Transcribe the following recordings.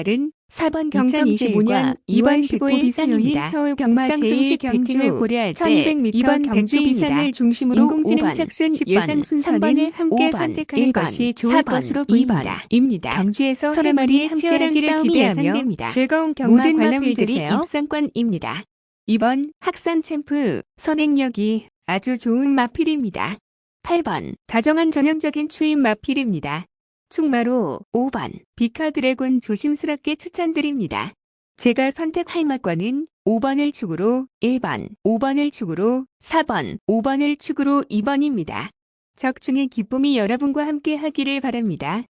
출발은 4번 2025년 2월 15일 비상입니다. 서울 경마 상승시 제1 경주 고려할 때 1200m 2번 경주. 비상을 중심으로 인공지능 착순 예상 순서는 순서는 함께 5번, 선택하는 1번, 것이 좋을 4번, 것으로 2번, 보입니다. 입니다. 경주에서 세 마리의 예상됩니다. 예상됩니다. 즐거운 경마 모든 관람들이 입상권입니다. 이번 학산 챔프 선행력이 아주 좋은 마필입니다. 8번 다정한 전형적인 추임 마필입니다. 충마로 5번 비카 드래곤 조심스럽게 추천드립니다. 제가 선택할 막과는 5번을 축으로 1번, 5번을 축으로 4번, 5번을 축으로 2번입니다. 적중의 기쁨이 여러분과 함께 하기를 바랍니다.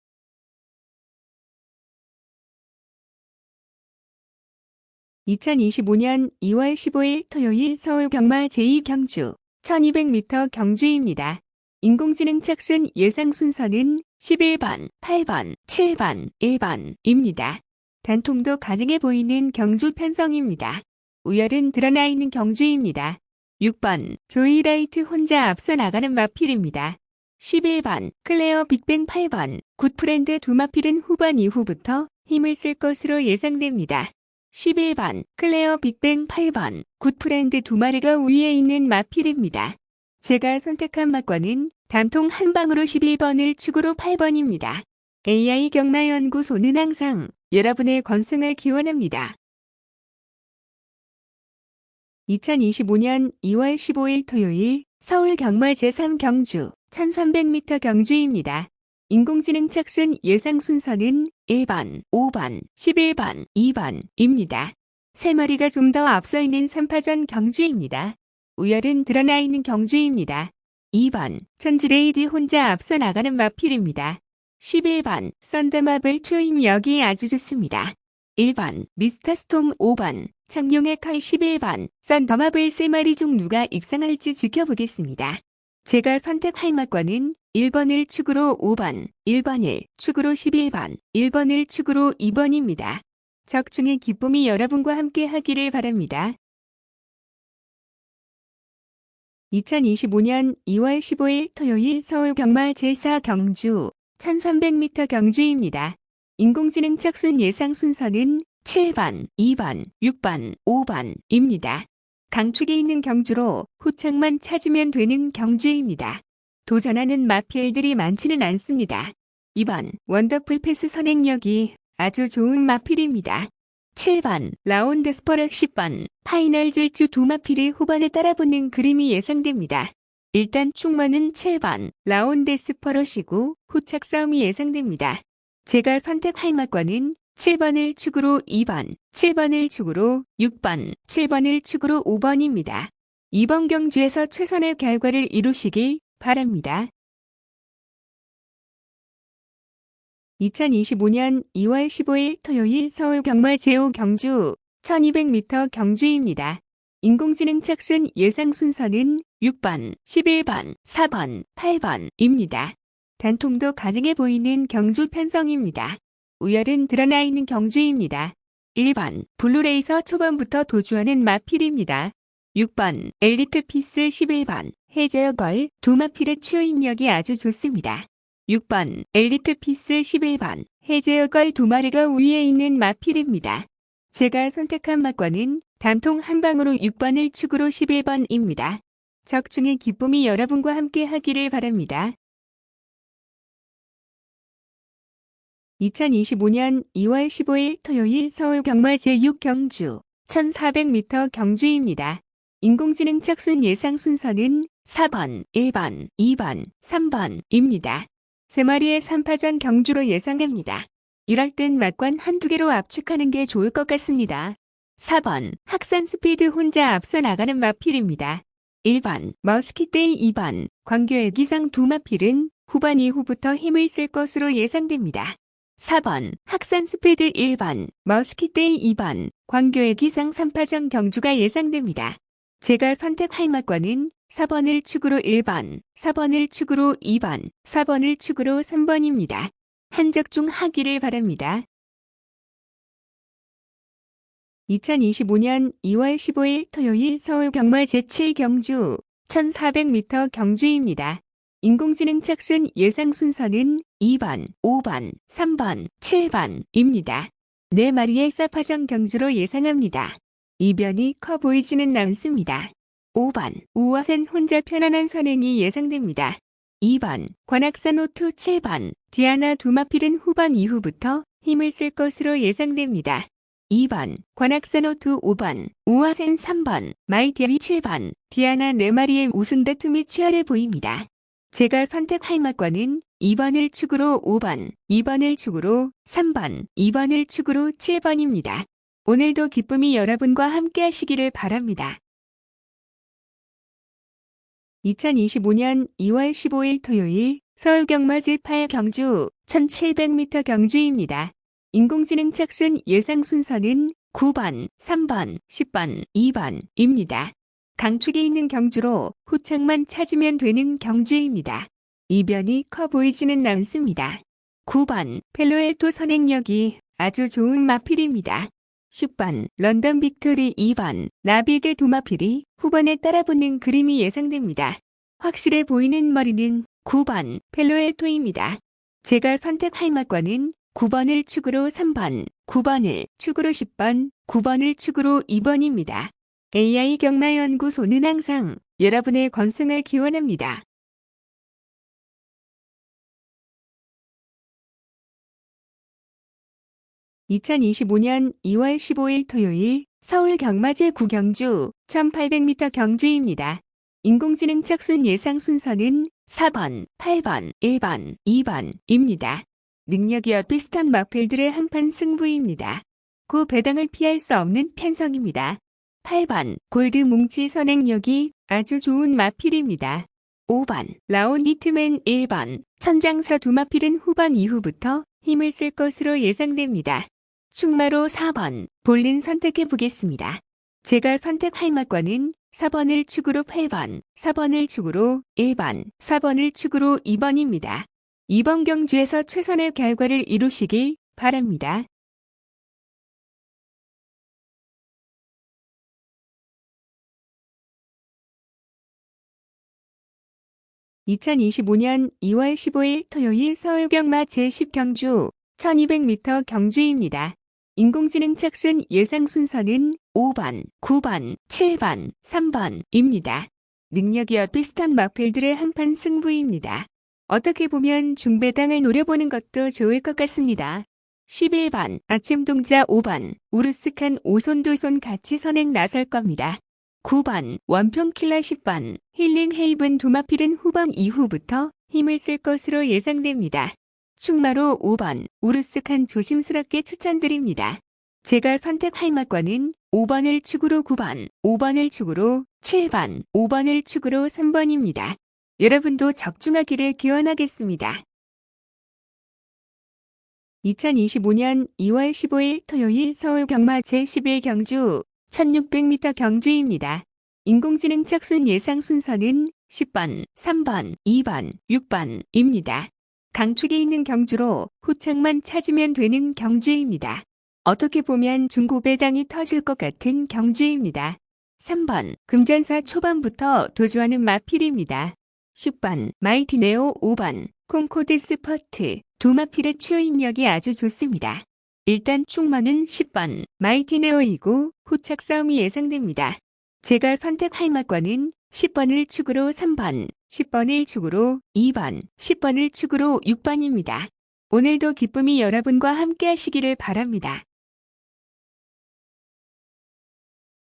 (2025년 2월 15일) 토요일 서울 경마 제2경주 1200m 경주입니다. 인공지능 착순 예상 순서는 11번, 8번, 7번, 1번입니다. 단통도 가능해 보이는 경주 편성입니다. 우열은 드러나 있는 경주입니다. 6번 조이라이트 혼자 앞서 나가는 마필입니다. 11번 클레어 빅뱅 8번 굿프렌드 두 마필은 후반 이후부터 힘을 쓸 것으로 예상됩니다. 11번 클레어 빅뱅 8번 굿프렌드 두 마리가 위에 있는 마필입니다. 제가 선택한 막과는 담통 한 방으로 11번을 축으로 8번입니다. AI 경마연구소는 항상 여러분의 건승을 기원합니다. 2025년 2월 15일 토요일 서울 경마 제3경주 1300m 경주입니다. 인공지능 착순 예상 순서는 1번, 5번, 11번, 2번입니다. 세 마리가 좀 더 앞서 있는 3파전 경주입니다. 우열은 드러나 있는 경주입니다. 2번, 천지레이디 혼자 앞서 나가는 마필입니다. 11번, 썬더마블 여기 아주 좋습니다. 1번, 미스터 스톰 5번, 청룡의 칼 11번, 썬더마블 3마리 중 누가 입상할지 지켜보겠습니다. 제가 선택할 막과는 1번을 축으로 5번, 1번을 축으로 11번, 1번을 축으로 2번입니다. 적중의 기쁨이 여러분과 함께 하기를 바랍니다. 2025년 2월 15일 토요일 서울 경마 제4 경주 1300m 경주입니다. 인공지능 착순 예상 순서는 7번, 2번, 6번, 5번입니다. 강축에 있는 경주로 후창만 찾으면 되는 경주입니다. 도전하는 마필들이 많지는 않습니다. 2번 원더풀 패스 선행력이 아주 좋은 마필입니다. 7번 라운드 스퍼럭 10번 파이널 질주 두 마필이 후반에 따라붙는 그림이 예상됩니다. 일단 충만은 7번 라운드 스퍼럿이고 후착 싸움이 예상됩니다. 제가 선택할 막과는 7번을 축으로 2번, 7번을 축으로 6번, 7번을 축으로 5번입니다. 이번 경주에서 최선의 결과를 이루시길 바랍니다. 2025년 2월 15일 토요일 서울 경마 제5 경주 1200m 경주입니다. 인공지능 착순 예상 순서는 6번, 11번, 4번, 8번입니다. 단통도 가능해 보이는 경주 편성입니다. 우열은 드러나 있는 경주입니다. 1번 블루레이서 초반부터 도주하는 마필입니다. 6번 엘리트 피스 11번 해저걸 두 마필의 추임력이 아주 좋습니다. 6번 엘리트 피스 11번 해제어걸 두 마리가 위에 있는 마필입니다. 제가 선택한 막과는 담통 한 방으로 6번을 축으로 11번입니다. 적중의 기쁨이 여러분과 함께 하기를 바랍니다. 2025년 2월 15일 토요일 서울 경마 제6 경주 1400m 경주입니다. 인공지능 착순 예상 순서는 4번, 1번, 2번, 3번입니다. 세 마리의 3파전 경주로 예상됩니다. 이럴 땐 막관 한두 개로 압축하는 게 좋을 것 같습니다. 4번 학산 스피드 혼자 앞서 나가는 마필입니다. 1번 머스키데이 2번 광교의 기상 두 마필은 후반 이후부터 힘을 쓸 것으로 예상됩니다. 4번 학산 스피드 1번 머스키데이 2번 광교의 기상 3파전 경주가 예상됩니다. 제가 선택할 막과는 4번을 축으로 1번, 4번을 축으로 2번, 4번을 축으로 3번입니다. 한적 중 하기를 바랍니다. 2025년 2월 15일 토요일 서울 경마 제7 경주 1400m 경주입니다. 인공지능 착순 예상 순서는 2번, 5번, 3번, 7번입니다. 네 마리의 사파전 경주로 예상합니다. 이변이 커 보이지는 않습니다. 5번 우아센 혼자 편안한 선행이 예상됩니다. 2번 관악산 오투 7번 디아나 두마필은 후반 이후부터 힘을 쓸 것으로 예상됩니다. 2번 관악산 오투 5번 우아센 3번 마이티아비 7번 디아나 4마리의 우승 다툼이 치열해 보입니다. 제가 선택할 막과는 2번을 축으로 5번, 2번을 축으로 3번, 2번을 축으로 7번입니다. 오늘도 기쁨이 여러분과 함께 하시기를 바랍니다. 2025년 2월 15일 토요일 서울 경마 제8 경주 1700m 경주입니다. 인공지능 착순 예상 순서는 9번, 3번, 10번, 2번입니다. 강축에 있는 경주로 후창만 찾으면 되는 경주입니다. 이변이 커 보이지는 않습니다. 9번 펠로엘토 선행력이 아주 좋은 마필입니다. 10번 런던 빅토리 2번 나비드 두마필이 후반에 따라붙는 그림이 예상됩니다. 확실해 보이는 머리는 9번 펠로엘토입니다. 제가 선택할 막과는 9번을 축으로 3번, 9번을 축으로 10번, 9번을 축으로 2번입니다. AI 경마연구소는 항상 여러분의 건승을 기원합니다. 2025년 2월 15일 토요일 서울 경마제 구경주 1800m 경주입니다. 인공지능 착순 예상 순서는 4번, 8번, 1번, 2번입니다. 능력이 비슷한 마필들의 한판 승부입니다. 고 배당을 피할 수 없는 편성입니다. 8번 골드 뭉치 선행력이 아주 좋은 마필입니다. 5번 라온 히트맨 1번 천장사 두 마필은 후반 이후부터 힘을 쓸 것으로 예상됩니다. 충마로 4번 볼린 선택해 보겠습니다. 제가 선택할 막과는 4번을 축으로 8번, 4번을 축으로 1번, 4번을 축으로 2번입니다. 이번 경주에서 최선의 결과를 이루시길 바랍니다. 2025년 2월 15일 토요일 서울 경마 제10경주 1200m 경주입니다. 인공지능 착순 예상 순서는 5번, 9번, 7번, 3번입니다. 능력이 비슷한 마필들의 한판 승부입니다. 어떻게 보면 중배당을 노려보는 것도 좋을 것 같습니다. 11번 아침 동자 5번 우르스칸 오손도손 같이 선행 나설 겁니다. 9번 원평 킬러 10번 힐링 헤이븐 두마필은 후반 이후부터 힘을 쓸 것으로 예상됩니다. 충마로 5번 우르스칸 조심스럽게 추천드립니다. 제가 선택할 막과는 5번을 축으로 9번, 5번을 축으로 7번, 5번을 축으로 3번입니다. 여러분도 적중하기를 기원하겠습니다. 2025년 2월 15일 토요일 서울 경마 제11 경주 1600m 경주입니다. 인공지능 착순 예상 순서는 10번, 3번, 2번, 6번입니다. 강축에 있는 경주로 후창만 찾으면 되는 경주입니다. 어떻게 보면 중고배당이 터질 것 같은 경주입니다. 3번 금전사 초반부터 도주하는 마필입니다. 10번 마이티네오 5번 콩코드 스퍼트 두 마필의 추인력이 아주 좋습니다. 일단 충만은 10번 마이티네오이고 후착 싸움이 예상됩니다. 제가 선택할 막과는 10번을 축으로 3번, 10번을 축으로 2번, 10번을 축으로 6번입니다. 오늘도 기쁨이 여러분과 함께 하시기를 바랍니다.